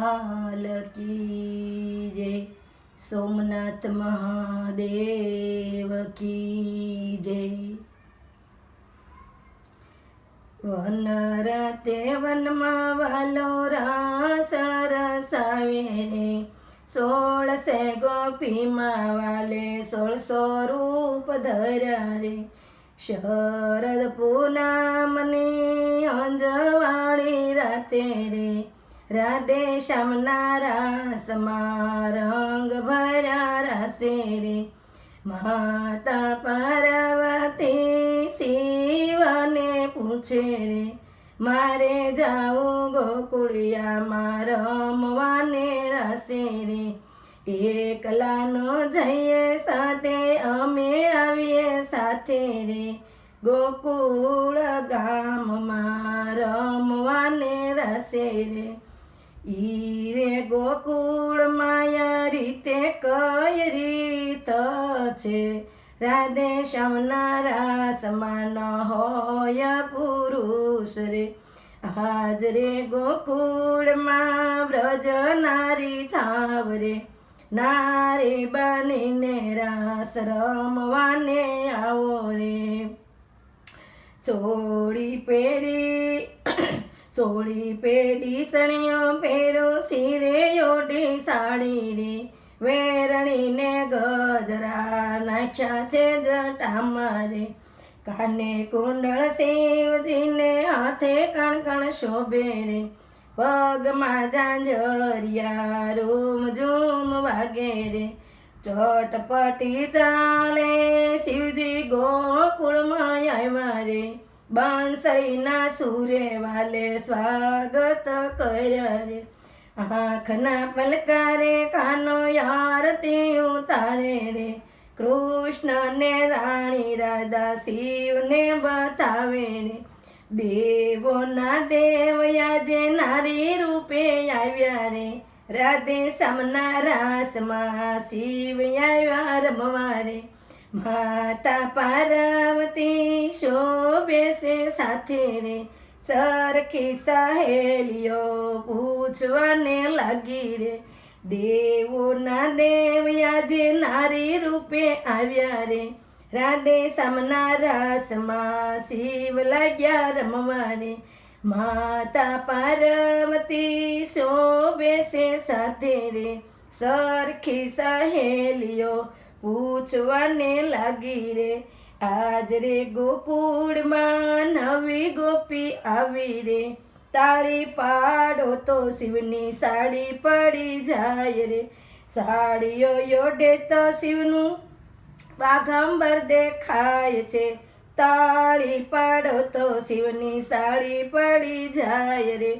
લાલ કી જય સોમનાથ મહાદેવ કી જય વન રાતે વનમાં વાલો રાસ રસાવે રે સોળસે ગોપીમાં વાલે સોળસો રૂપ ધર્યા રે શરદ પૂનમની અંજવાળી રાતે રે રાધે શ્યામના રાસમાં રંગ ભર્યા રસે રે માતા પાર્વતી શિવને પૂછે રે મારે જાવું ગોકુળિયામાં રમવાને રસે રે એકલાનો જઈએ સાથે, અમે આવીએ સાથે રે ગોકુળ ગામમાં રમવાને રસે રે ઈ રે ગોકુળ માયા રીતે કઈ રીત છે? રાધે શ્યામના રાસમાં ન હોય પુરુષ રે. આજ રે ગોકુળમાં વ્રજ નારી થાવ રે. નારી બનીને રાસ રમવાને આવો રે. સોળી પેરી સોળી પેરી સણિયો પેરો શિરે ઓઢી સાડી રે વેરણીને ગજરા નાખ્યા છે જટામાં રે કાને કુંડળ શિવજીને હાથે કણકણ શોભે રે. પગમાં જાંજરિયા રૂમ ઝૂમ વાગે રે. ચટપટી ચાલે શિવજી ગોકુળમાં આવ્યા રે. બાંસરીના સુરે વાલે સ્વાગત કર્યા આંખના પલકારે કાનો યાર તું તારે રે. કૃષ્ણને રાણી રાધા શિવને બતાવે રે. દેવોના દેવ આજે નારી રૂપે આવ્યા રે. રાધે સમના રાસમાં શિવ આવ્યા રમવા રે. માતા પાર્વતી શોભે છે સાથે રે. સરખી સહેલીઓ પૂછવાને લાગી રે. દેવોના દેવ આજે નારી રૂપે આવ્યા રે. રાધે સામના રાસમાં શિવ લાગ્યા રમવા રે. માતા પાર્વતી શોભે છે સાથે રે. સરખી સહેલીઓ પૂછવાને લાગી રે, આજ રે ગોકુળમાં નવી ગોપી આવી રે. તાળી પાડો તો શિવની સાડી પડી જાય રે. સાડીઓ યોડે તો શિવનું વાઘંબર દેખાય છે. તાળી પાડો તો શિવની સાડી પડી જાય રે.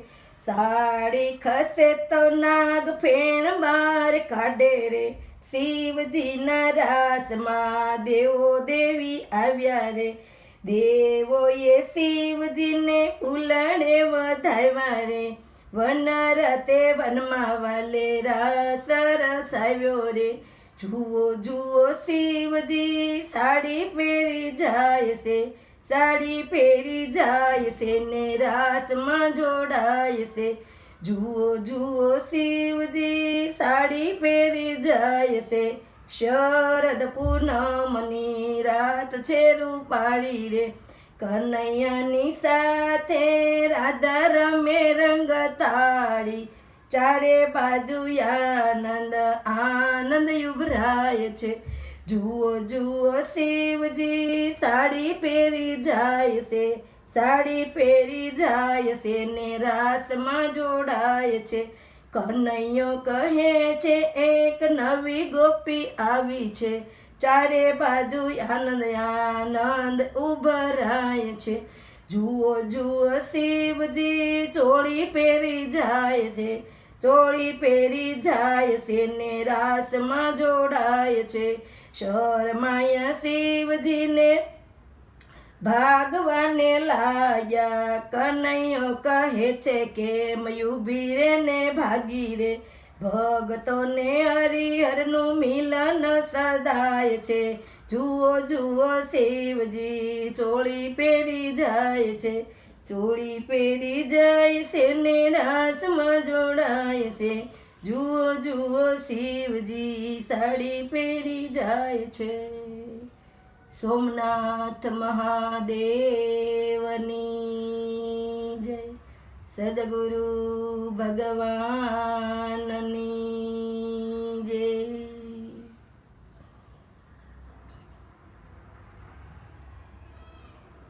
સાડી ખસે તો નાગ ફેણ બાર કાઢે રે. શિવજીના રાસમાં દેવો દેવી આવ્યા રે. દેવોએ શિવજીને ફૂલડે વધાવ્યા રે. વન રતે વનમાં વાલે રાસ રસાવ્યો રે. જુઓ જુઓ, શિવજી, સાડી પહેરી જાય છે. સાડી પહેરી જાય છે ને રાસમાં જોડાય છે. જુઓ જુઓ, શિવજી, સાડી પહેરી જાય છે. શરદ પૂનમની રાત છે રૂપાળી રે. કનૈયાની સાથે રાધા રમે રંગ તાળી. ચારે બાજુ આનંદ આનંદ ઉભરાય છે. જુઓ જુઓ, શિવજી, સાડી પહેરી જાય છે. સાડી પહેરી જાય છે ને રાતમાં જોડાય છે. કનૈયો કહે છે, એક નવી ગોપી આવી છે. ચારે બાજુ આનંદ આનંદ ઉભરાય છે. જુઓ જુઓ, શિવજી, ચોળી પહેરી જાય છે. ચોળી પહેરી જાય છે ને રાસમાં જોડાય છે. શરમાયા શિવજીને ભાગવાને લાગ્યા. કનૈયો કહે છે કે ઊભી રે ને ભાગી ભગતોને હરિહરનું મિલન સદાય છે. જુઓ જુઓ, શિવજી, ચોળી પહેરી જાય છે. ચોળી પહેરી જાય છે ને રાસમાં જોડાય છે. જુઓ જુઓ, શિવજી, સાડી પહેરી જાય છે. સોમનાથ મહાદેવની જય. સદગુરુ ભગવાનની